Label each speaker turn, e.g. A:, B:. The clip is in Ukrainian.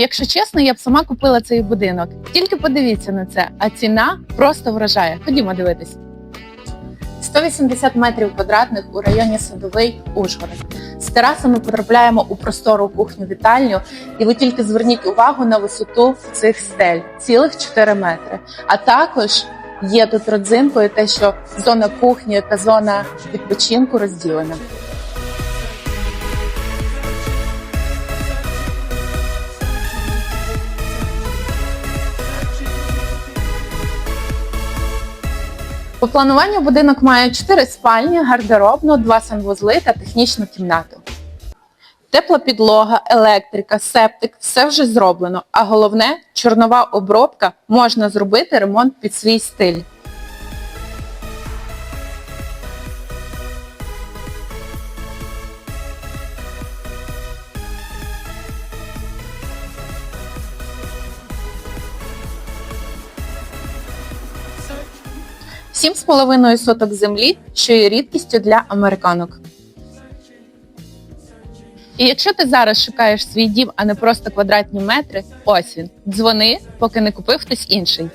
A: Якщо чесно, я б сама купила цей будинок. Тільки подивіться на це, а ціна просто вражає. Ходімо дивитись. 180 метрів квадратних у районі Садовий Ужгород. З тераси ми потрапляємо у простору кухню-вітальню, і ви тільки зверніть увагу на висоту цих стель цілих 4 метри. А також є тут родзинкою те, що зона кухні та зона відпочинку розділена. По плануванню будинок має 4 спальні, гардеробну, 2 санвузли та технічну кімнату. Тепла підлога, електрика, септик все вже зроблено. А головне, чорнова обробка можна зробити ремонт під свій стиль. Сім з половиною соток землі, що є рідкістю для американок. І якщо ти зараз шукаєш свій дім, а не просто квадратні метри, ось він. Дзвони, поки не купив хтось інший.